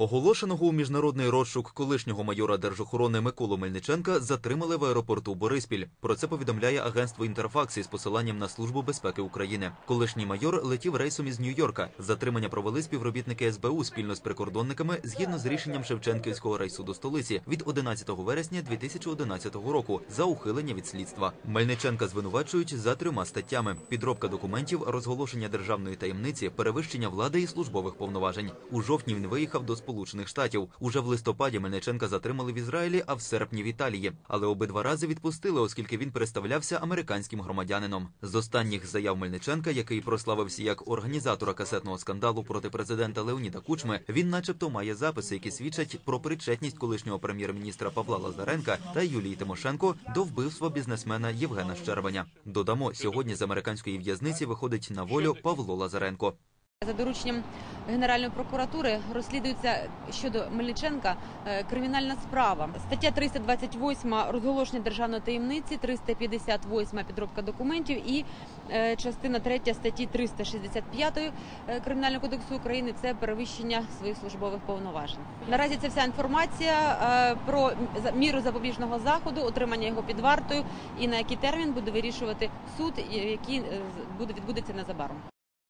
Оголошеного у міжнародний розшук колишнього майора держохорони Миколу Мельниченка затримали в аеропорту Бориспіль. Про це повідомляє агентство Інтерфакс із посиланням на службу безпеки України. Колишній майор летів рейсом із Нью-Йорка. Затримання провели співробітники СБУ спільно з прикордонниками згідно з рішенням Шевченківського рейсуду столиці від 11 вересня 2011 року за ухилення від слідства. Мельниченка звинувачують за трьома статтями: підробка документів, розголошення державної таємниці, перевищення влади і службових повноважень. У жовтні він виїхав до Сполучених Штатів. Уже в листопаді Мельниченка затримали в Ізраїлі, а в серпні в Італії. Але обидва рази відпустили, оскільки він представлявся американським громадянином. З останніх заяв Мельниченка, який прославився як організатора касетного скандалу проти президента Леоніда Кучми, він, начебто, має записи, які свідчать про причетність колишнього прем'єр-міністра Павла Лазаренка та Юлії Тимошенко до вбивства бізнесмена Євгена Щербаня. Додамо, сьогодні з американської в'язниці виходить на волю Павло Лазаренко. За дорученням Генеральної прокуратури розслідується щодо Мельниченка е, кримінальна справа. Стаття 328 розголошення державної таємниці, 358 підробка документів і е, частина 3 статті 365 е, Кримінального кодексу України це перевищення своїх службових повноважень. Наразі це вся інформація про міру запобіжного заходу, отримання його під вартою і на який термін буде вирішувати суд, який буде відбудеться незабаром.